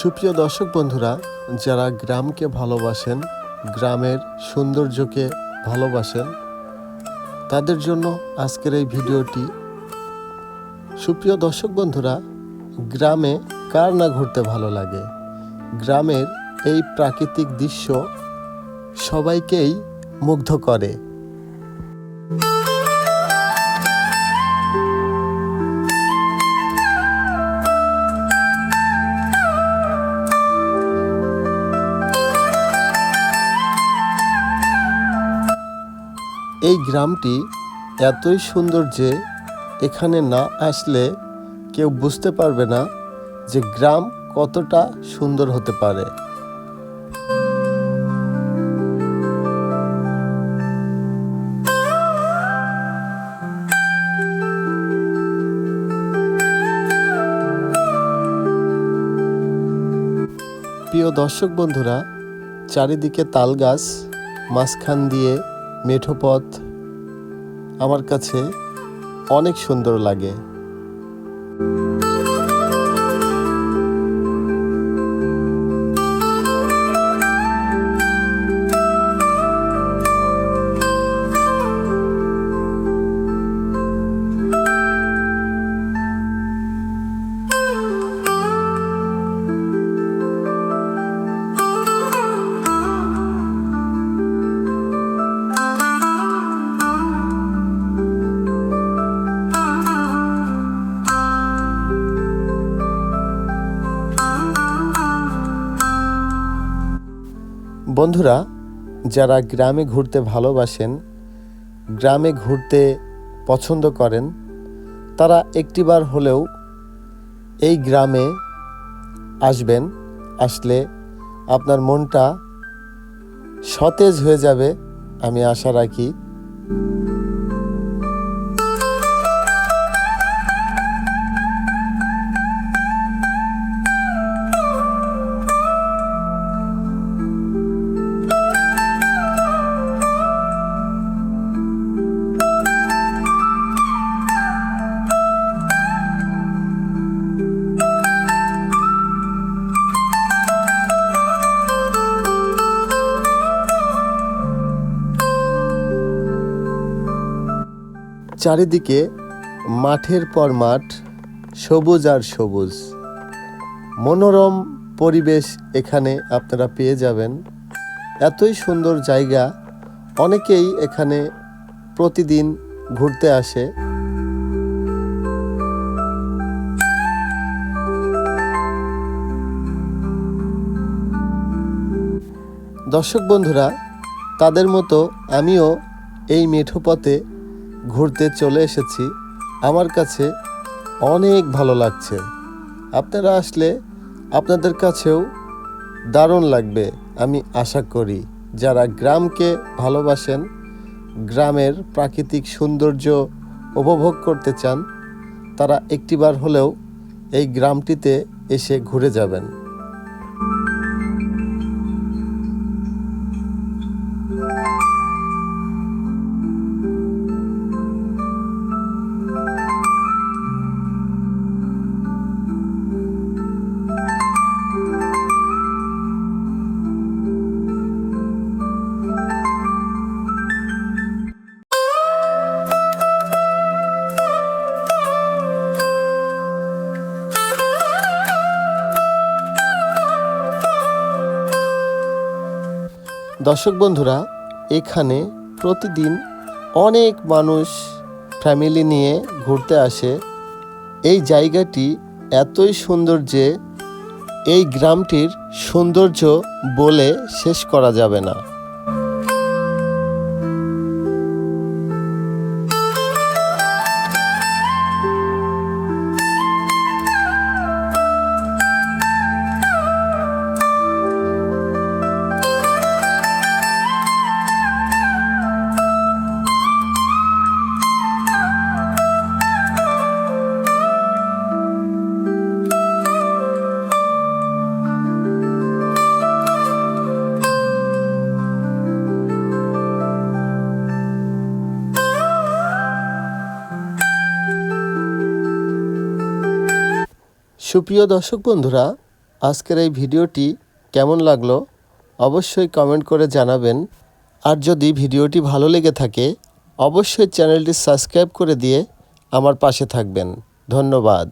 সুপ্রিয় দর্শক বন্ধুরা, যারা গ্রামকে ভালোবাসেন, গ্রামের সৌন্দর্যকে ভালোবাসেন, তাদের জন্য আজকের এই ভিডিওটি। সুপ্রিয় দর্শক বন্ধুরা, গ্রামে কার না ঘুরতে ভালো লাগে? গ্রামের এই প্রাকৃতিক দৃশ্য সবাইকেই মুগ্ধ করে। এই গ্রামটি এতই সুন্দর যে এখানে না আসলে কেউ বুঝতে পারবে না যে গ্রাম কতটা সুন্দর হতে পারে। প্রিয় দর্শক বন্ধুরা, চারিদিকে তাল গাছ, মাঝখান দিয়ে মেঠো পথ আমার কাছে অনেক সুন্দর লাগে। বন্ধুরা, যারা গ্রামে ঘুরতে ভালোবাসেন, গ্রামে ঘুরতে পছন্দ করেন, তারা একটিবার হলেও এই গ্রামে আসবেন, আসলে আপনার মনটা সতেজ হয়ে যাবে, আমি আশা রাখি। চারিদিকে মাঠের পর মাঠ, সবুজ আর সবুজ। মনোরম পরিবেশ এখানে আপনারা পেয়ে যাবেন। এতই সুন্দর জায়গা, অনেকেই এখানে প্রতিদিন ঘুরতে আসে। দর্শক বন্ধুরা, তাদের মতো আমিও এই মেঠো পথে ঘুরতে চলে এসেছি। আমার কাছে অনেক ভালো লাগছে। আপনারা আসলে আপনাদের কাছেও দারুণ লাগবে, আমি আশা করি। যারা গ্রামকে ভালোবাসেন, গ্রামের প্রাকৃতিক সৌন্দর্য উপভোগ করতে চান, তারা একটিবার হলেও এই গ্রামটিতে এসে ঘুরে যাবেন। দর্শক বন্ধুরা, এখানে প্রতিদিন অনেক মানুষ ফ্যামিলি নিয়ে ঘুরতে আসে। এই জায়গাটি এতই সুন্দর যে এই গ্রামটির সৌন্দর্য বলে শেষ করা যাবে না। সুপ্রিয় দর্শক বন্ধুরা, আজকের এই ভিডিওটি কেমন লাগল অবশ্যই কমেন্ট করে জানাবেন। আর যদি ভিডিওটি ভালো লেগে থাকে, অবশ্যই চ্যানেলটি সাবস্ক্রাইব করে দিয়ে আমার পাশে থাকবেন। ধন্যবাদ।